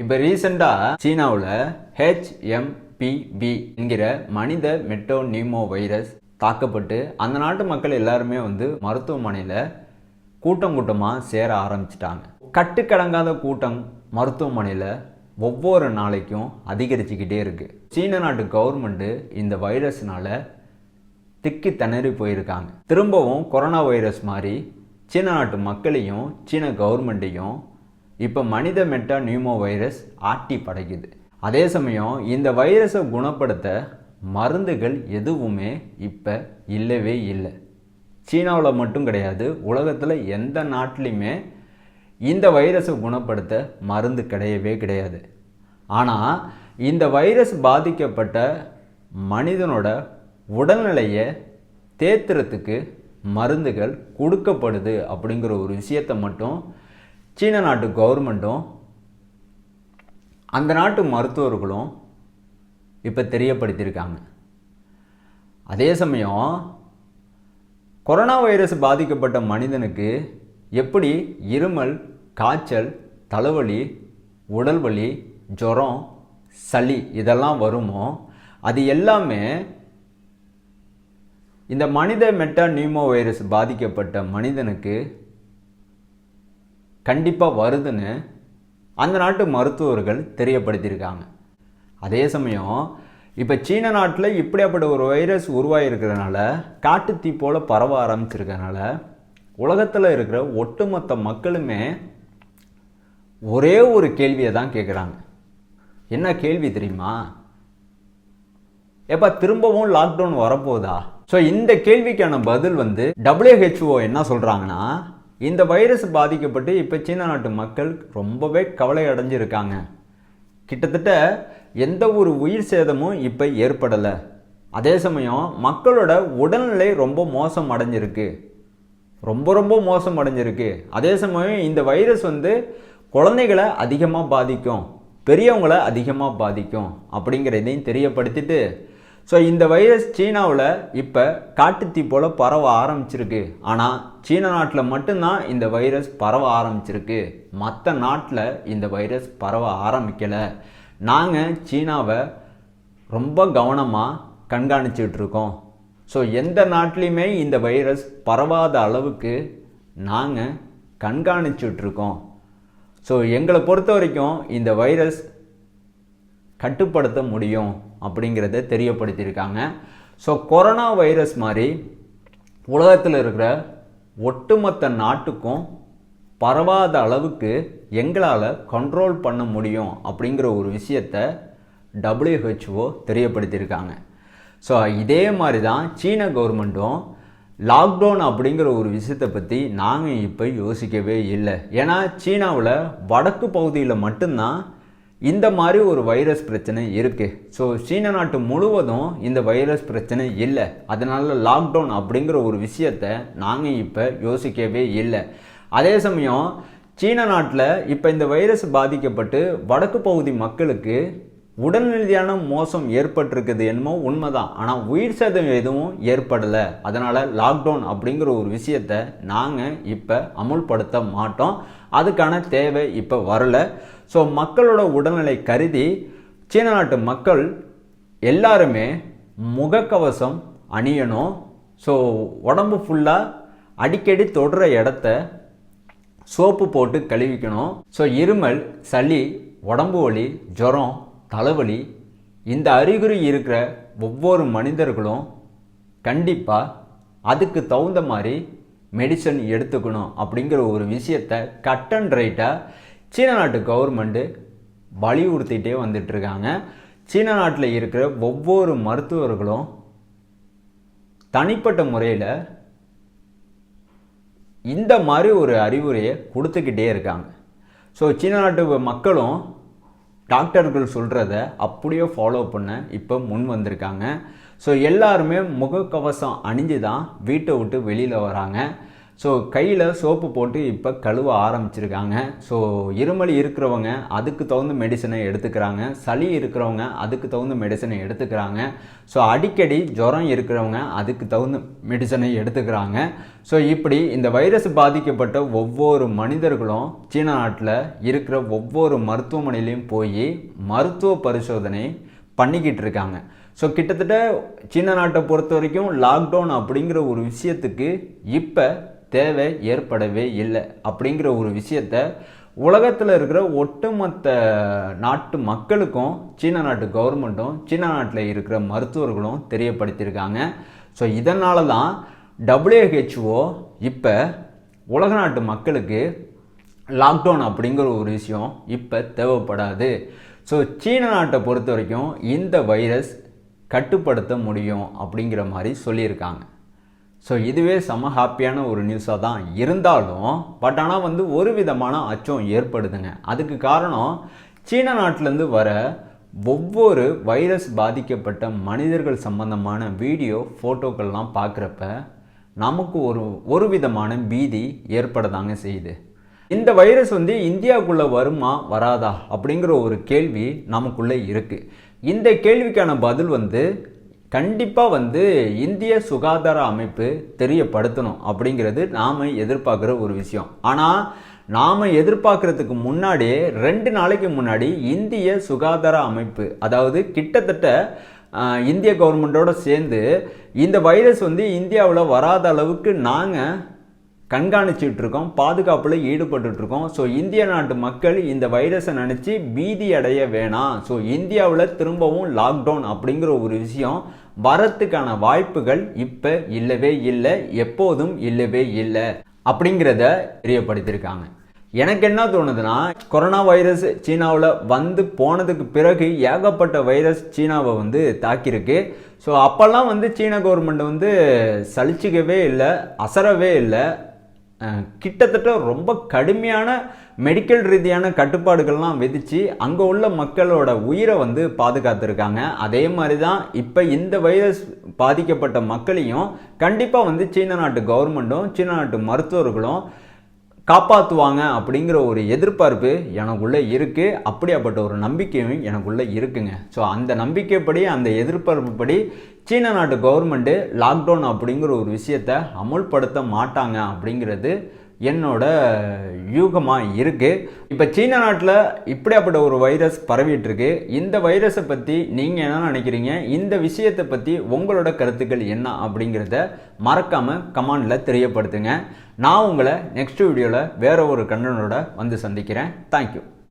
இப்போ ரீசெண்டாக சீனாவில் ஹெச்எம்பிபி என்கிற மனித நியூமோ வைரஸ் தாக்கப்பட்டு அந்த நாட்டு மக்கள் எல்லாருமே வந்து மருத்துவமனையில் கூட்டம் கூட்டமாக சேர ஆரம்பிச்சிட்டாங்க. கட்டுக்கடங்காத கூட்டம் மருத்துவமனையில் ஒவ்வொரு நாளைக்கும் அதிகரிச்சுக்கிட்டே இருக்குது சீன நாட்டு கவர்மெண்ட்டு இந்த வைரஸ்னால் திக்கி திணறி போயிருக்காங்க. திரும்பவும் கொரோனா வைரஸ் மாதிரி சீன நாட்டு மக்களையும் சீன கவர்மெண்ட்டையும் இப்போ மனித மெட்டா நியூமோ வைரஸ் ஆட்டி படைக்குது அதே சமயம் இந்த வைரஸை குணப்படுத்த மருந்துகள் எதுவுமே இப்போ இல்லவே இல்லை. சீனாவில் மட்டும் கிடையாது உலகத்தில் எந்த நாட்டிலையுமே இந்த வைரஸை குணப்படுத்த மருந்து கிடையவே கிடையாது. ஆனால் இந்த வைரஸ் பாதிக்கப்பட்ட மனிதனோட உடல்நிலையை தேத்துறதுக்கு மருந்துகள் கொடுக்கப்படுது அப்படிங்கிற ஒரு விஷயத்தை மட்டும் சீன நாட்டு கவர்மெண்ட்டும் அந்த நாட்டு மருத்துவர்களும் இப்போ தெரியப்படுத்தியிருக்காங்க. அதே சமயம் கொரோனா வைரஸ் பாதிக்கப்பட்ட மனிதனுக்கு எப்படி இருமல் காய்ச்சல் தலைவலி உடல் வலி ஜுரம் சளி இதெல்லாம் வருமோ அது எல்லாமே இந்த மனித மெட்டா நியூமோ வைரஸ் பாதிக்கப்பட்ட மனிதனுக்கு கண்டிப்பாக வருதுன்னு அந்த நாட்டு மருத்துவர்கள் தெரியப்படுத்தியிருக்காங்க. அதே சமயம் இப்போ சீன நாட்டில் இப்படியாப்பட்ட ஒரு வைரஸ் உருவாகிருக்கிறதுனால காட்டுத்தீ போல் பரவ ஆரம்பிச்சிருக்கனால உலகத்தில் இருக்கிற ஒட்டுமொத்த மக்களுமே ஒரே ஒரு கேள்வியை தான் கேட்குறாங்க என்ன கேள்வி தெரியுமா? எப்போ திரும்பவும் லாக்டவுன் வரப்போதா? ஸோ இந்த கேள்விக்கான பதில் வந்து டபிள்யூஹெச்ஓ என்ன சொல்கிறாங்கன்னா இந்த வைரஸ் பாதிக்கப்பட்டு இப்போ சீனா நாட்டு மக்கள் ரொம்பவே கவலை அடைஞ்சிருக்காங்க. கிட்டத்தட்ட எந்த ஒரு உயிர் சேதமும் இப்போ ஏற்படலை. அதே சமயம் மக்களோட உடல்நிலை ரொம்ப மோசம் அடைஞ்சிருக்கு. ரொம்ப ரொம்ப மோசம் அடைஞ்சிருக்கு. அதே சமயம் இந்த வைரஸ் வந்து குழந்தைகளை அதிகமாக பாதிக்கும் பெரியவங்களை அதிகமாக பாதிக்கும் அப்படிங்கிறதையும் தெரியப்படுத்திட்டு ஸோ இந்த வைரஸ் சீனாவில் இப்போ காட்டுத்தீ போல் பரவ ஆரம்பிச்சிருக்கு. ஆனால் சீன நாட்டில் மட்டும்தான் இந்த வைரஸ் பரவ ஆரம்பிச்சிருக்கு. மற்ற நாட்டில் இந்த வைரஸ் பரவ ஆரம்பிக்கலை. நாங்கள் சீனாவை ரொம்ப கவனமாக கண்காணிச்சிட்ருக்கோம் ஸோ எந்த நாட்டிலையுமே இந்த வைரஸ் பரவாத அளவுக்கு நாங்கள் கண்காணிச்சிட்ருக்கோம் ஸோ எங்களை பொறுத்த வரைக்கும் இந்த வைரஸ் கட்டுப்படுத்த முடியும் அப்படிங்கிறத தெரியப்படுத்தியிருக்காங்க. ஸோ கொரோனா வைரஸ் மாதிரி உலகத்தில் இருக்கிற ஒட்டுமொத்த நாட்டுக்கும் பரவாத அளவுக்கு எங்களால் கண்ட்ரோல் பண்ண முடியும் அப்படிங்கிற ஒரு விஷயத்தை டபிள்யூஹெச்ஓ தெரியப்படுத்தியிருக்காங்க. ஸோ இதே மாதிரி தான் சீன கவர்மெண்ட்டும் லாக்டவுன் அப்படிங்கிற ஒரு விஷயத்தை பற்றி நாங்கள் இப்போ யோசிக்கவே இல்லை. ஏன்னா சீனாவில் வடக்கு பகுதியில் மட்டும்தான் இந்த மாதிரி ஒரு வைரஸ் பிரச்சனை இருக்குது ஸோ சீன நாட்டு முழுவதும் இந்த வைரஸ் பிரச்சனை இல்லை. அதனால் லாக்டவுன் அப்படிங்கிற ஒரு விஷயத்தை நாங்கள் இப்போ யோசிக்கவே இல்லை. அதே சமயம் சீன நாட்டில் இப்போ இந்த வைரஸ் பாதிக்கப்பட்டு வடக்கு பகுதி மக்களுக்கு உடல்நிலையான மோசம் ஏற்பட்டிருக்குது என்னமோ உண்மைதான். ஆனால் உயிர் சேதம் எதுவும் ஏற்படலை. அதனால் லாக்டவுன் அப்படிங்கிற ஒரு விஷயத்தை நாங்கள் இப்போ அமுல்படுத்த மாட்டோம். அதுக்கான தேவை இப்போ வரல. ஸோ மக்களோட உடல்நிலை கருதி சீன நாட்டு மக்கள் எல்லாருமே முகக்கவசம் அணியணும். ஸோ உடம்பு ஃபுல்லாக அடிக்கடி தொடுற இடத்த சோப்பு போட்டு கழுவிக்கணும். ஸோ இருமல் சளி உடம்பு வலி ஜுரம் தலைவலி இந்த அறிகுறி இருக்கிற ஒவ்வொரு மனிதர்களும் கண்டிப்பாக அதுக்கு தகுந்த மாதிரி மெடிசன் எடுத்துக்கணும் அப்படிங்கிற ஒரு விஷயத்தை கட் அண்ட் ரைட்டாக சீன நாட்டு கவர்மெண்ட்டு வலியுறுத்திட்டே வந்துட்டுருக்காங்க சீன நாட்டில் இருக்கிற ஒவ்வொரு மருத்துவர்களும் தனிப்பட்ட முறையில் இந்த மாதிரி ஒரு அறிவுரையை கொடுத்துக்கிட்டே இருக்காங்க. ஸோ சீன நாட்டு மக்களும் டாக்டர்கள் சொல்கிறத அப்படியே ஃபாலோ பண்ண இப்போ முன் வந்திருக்காங்க. ஸோ எல்லாருமே முகக்கவசம் அணிஞ்சு தான் வீட்டை விட்டு வெளியில் வராங்க. ஸோ கையில் சோப்பு போட்டு இப்போ கழுவ ஆரம்பிச்சிருக்காங்க. ஸோ இருமல் இருக்கிறவங்க அதுக்கு தகுந்த மெடிசனை எடுத்துக்கிறாங்க. சளி இருக்கிறவங்க அதுக்கு தகுந்த மெடிசனை எடுத்துக்கிறாங்க. ஸோ அடிக்கடி ஜுரம் இருக்கிறவங்க அதுக்கு தகுந்த மெடிசனை எடுத்துக்கிறாங்க. ஸோ இப்படி இந்த வைரஸ் பாதிக்கப்பட்ட ஒவ்வொரு மனிதர்களும் சீன நாட்டில் இருக்கிற ஒவ்வொரு மருத்துவமனையிலையும் போய் மருத்துவ பரிசோதனை பண்ணிக்கிட்டு இருக்காங்க. ஸோ கிட்டத்தட்ட சீன நாட்டை பொறுத்த வரைக்கும் லாக்டவுன் அப்படிங்கிற ஒரு விஷயத்துக்கு இப்போ தேவை ஏற்படவே இல்லை அப்படிங்கிற ஒரு விஷயத்த உலகத்தில் இருக்கிற ஒட்டுமொத்த நாட்டு மக்களுக்கும் சீன நாட்டு கவர்மெண்ட்டும் சீன நாட்டில் இருக்கிற மருத்துவர்களும் தெரியப்படுத்தியிருக்காங்க. ஸோ இதனால தான் டபிள்யூஹெச்ஓ இப்போ உலக நாட்டு மக்களுக்கு லாக்டவுன் அப்படிங்கிற ஒரு விஷயம் இப்போ தேவைப்படாது. ஸோ சீன நாட்டை பொறுத்த வரைக்கும் இந்த வைரஸ் கட்டுப்படுத்த முடியும் அப்படிங்கிற மாதிரி சொல்லியிருக்காங்க. ஸோ இதுவே செம ஹாப்பியான ஒரு நியூஸாக தான் இருந்தாலும் பட் ஆனால் வந்து ஒரு விதமான அச்சம் ஏற்படுதுங்க. அதுக்கு காரணம் சீன நாட்டிலேருந்து வர ஒவ்வொரு வைரஸ் பாதிக்கப்பட்ட மனிதர்கள் சம்பந்தமான வீடியோ ஃபோட்டோக்கள்லாம் பார்க்குறப்ப நமக்கு ஒரு ஒரு விதமான பீதி ஏற்படதாங்க செய்யுது. இந்த வைரஸ் வந்து இந்தியாவுக்குள்ளே வருமா வராதா அப்படிங்கிற ஒரு கேள்வி நமக்குள்ளே இருக்குது இந்த கேள்விக்கான பதில் வந்து கண்டிப்பாக வந்து இந்திய சுகாதார அமைப்பு தெரியப்படுத்தணும் அப்படிங்கிறது நாம் எதிர்பார்க்குற ஒரு விஷயம். ஆனால் நாம் எதிர்பார்க்குறதுக்கு முன்னாடியே ரெண்டு நாளைக்கு முன்னாடி இந்திய சுகாதார அமைப்பு அதாவது கிட்டத்தட்ட இந்திய கவர்மெண்ட்டோடு சேர்ந்து இந்த வைரஸ் வந்து இந்தியாவில் வராத அளவுக்கு நாங்கள் கண்காணிச்சுட்டு இருக்கோம் பாதுகாப்பில் ஈடுபட்டு இருக்கோம் ஸோ இந்திய நாட்டு மக்கள் இந்த வைரஸை நினச்சி பீதி அடைய வேணாம். ஸோ இந்தியாவில் திரும்பவும் லாக்டவுன் அப்படிங்கிற ஒரு விஷயம் வரத்துக்கான வாய்ப்புகள் இப்போ இல்லவே இல்லை எப்போதும் இல்லவே இல்லை அப்படிங்கிறத தெரியப்படுத்தியிருக்காங்க. எனக்கு என்ன தோணுதுன்னா கொரோனா வைரஸ் சீனாவில் வந்து போனதுக்கு பிறகு ஏகப்பட்ட வைரஸ் சீனாவை வந்து தாக்கியிருக்கு. ஸோ அப்போல்லாம் வந்து சீன கவர்மெண்ட் வந்து சலிச்சிக்கவே இல்லை அசரவே இல்லை. கிட்டத்தட்ட ரொம்ப கடுமையான மெடிக்கல் ரீதியான கட்டுப்பாடுகள்லாம் விதித்து அங்கே உள்ள மக்களோட உயிரை வந்து பாதுகாத்துருக்காங்க. அதே மாதிரி தான் இப்போ இந்த வைரஸ் பாதிக்கப்பட்ட மக்களையும் கண்டிப்பாக வந்து சீன நாட்டு கவர்மெண்ட்டும் சீன நாட்டு மருத்துவர்களும் காப்பாற்றுவாங்க அப்படிங்கிற ஒரு எதிர்பார்ப்பு எனக்குள்ளே இருக்குது அப்படியாப்பட்ட ஒரு நம்பிக்கையும் எனக்குள்ளே இருக்குங்க. ஸோ அந்த நம்பிக்கைப்படி அந்த எதிர்பார்ப்புப்படி சீன நாட்டு கவர்மெண்ட்டு லாக்டவுன் அப்படிங்கிற ஒரு விஷயத்தை அமுல்படுத்த மாட்டாங்க அப்படிங்கிறது என்னோட யூகமாக இருக்குது இப்போ சீன நாட்டில் இப்படியாப்பட்ட ஒரு வைரஸ் பரவிட்டுருக்கு. இந்த வைரஸை பற்றி நீங்கள் என்ன நினைக்கிறீங்க? இந்த விஷயத்தை பற்றி உங்களோட கருத்துக்கள் என்ன அப்படிங்கிறத மறக்காமல் கமெண்டில் தெரியப்படுத்துங்க. நான் உங்களை நெக்ஸ்ட் வீடியோவில் வேறு ஒரு கண்டனோட வந்து சந்திக்கிறேன். தேங்க்யூ